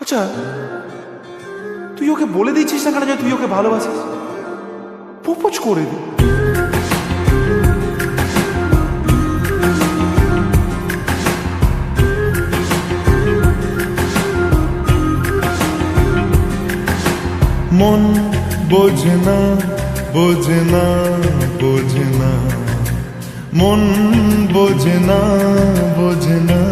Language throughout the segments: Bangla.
আচ্ছা তুই ওকে বলে দিচ্ছিস না কেন যে তুই ওকে ভালোবাসিস? প্রপোজ করে দি। মন বোঝে না বোঝে না বোঝে না। মন বোঝে না বোঝে না।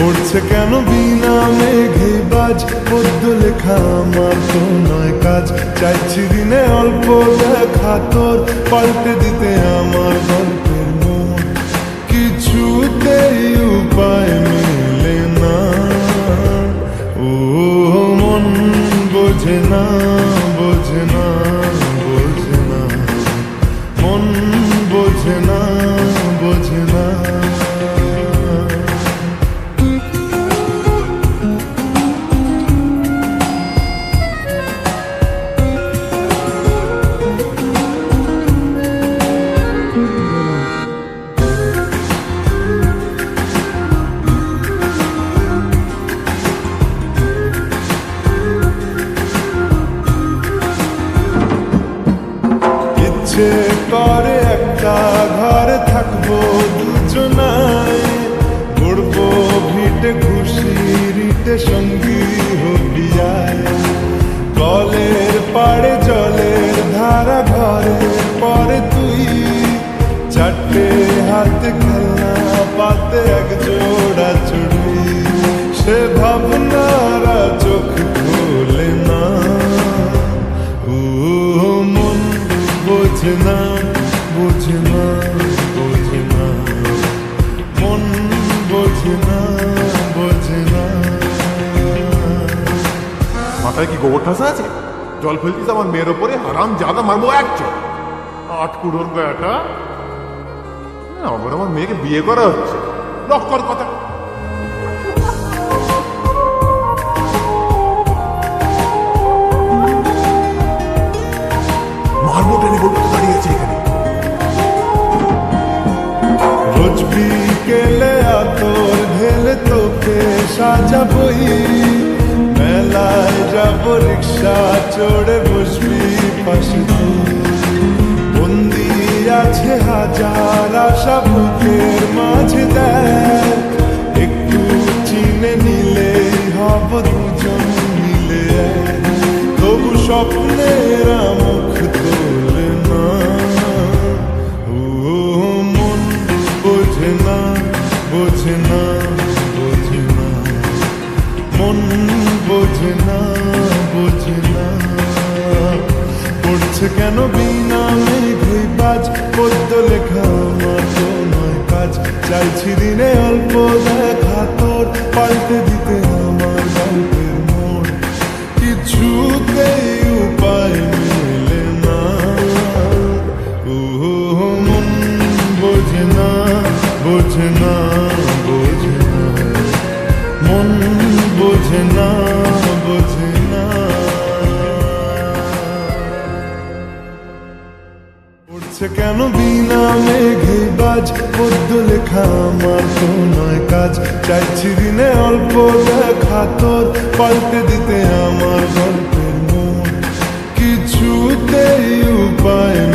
পড়ছে কেন বিনা মেঘে বাজ? পদ্য লেখা আমার তো নয় কাজ। চাইছি দিনে অল্প দেখা তোর, পাল্টে দিতে আমার গল্পের মন। কিছুতেই ইচ্ছে করে একটা ঘরে থাকব দুজনায়। ঘুরবো ভিটে খুশি, রিটে সঙ্গী হবিয়ায় কলের পাড়ে, জলের ধারা ঘরে পরে তুই। চারটে হাতে খেলনা পাতে মাথায় কি গোবর ঠাসা আছে? জল ফেলতিস আমার মেয়ের ওপরে, হারাম জাদা, মারবো এক চোখ। আট কুড়োর বেটা আমার আমার মেয়েকে বিয়ে করা হচ্ছে। লক কথা। সাজাবই মেলায় যাব, রিক্সা চড়ে বসবি পাশে। বন্দি আছে হাজার আশা, বুকের মাঝে দেখ একটু চিনে নিলে হব দুজন মিলে। তবু স্বপ্নের মুখ তোলে না ও, মন বোঝে না বোঝে না পড়ছে কেন বিনা মেঘে বাজ? পদ্য লেখা আমার নয় কাজ। চাইছি দিনে অল্প দেখা তোর, পাল্টে দিতে আমার গল্পের মোড়। কিছুতেই উপায় মেলে না। ও মন বোঝে না বোঝে না বোঝে না। মন বোঝে না। উঠছে কেন বিনা মেঘে বাজ? পদ্য লেখা আমার তো নয় কাজ। চাইছি দিনে অল্প দেখা তোর, পাল্টে দিতে আমার গল্পের মন। কিছুতেই উপায়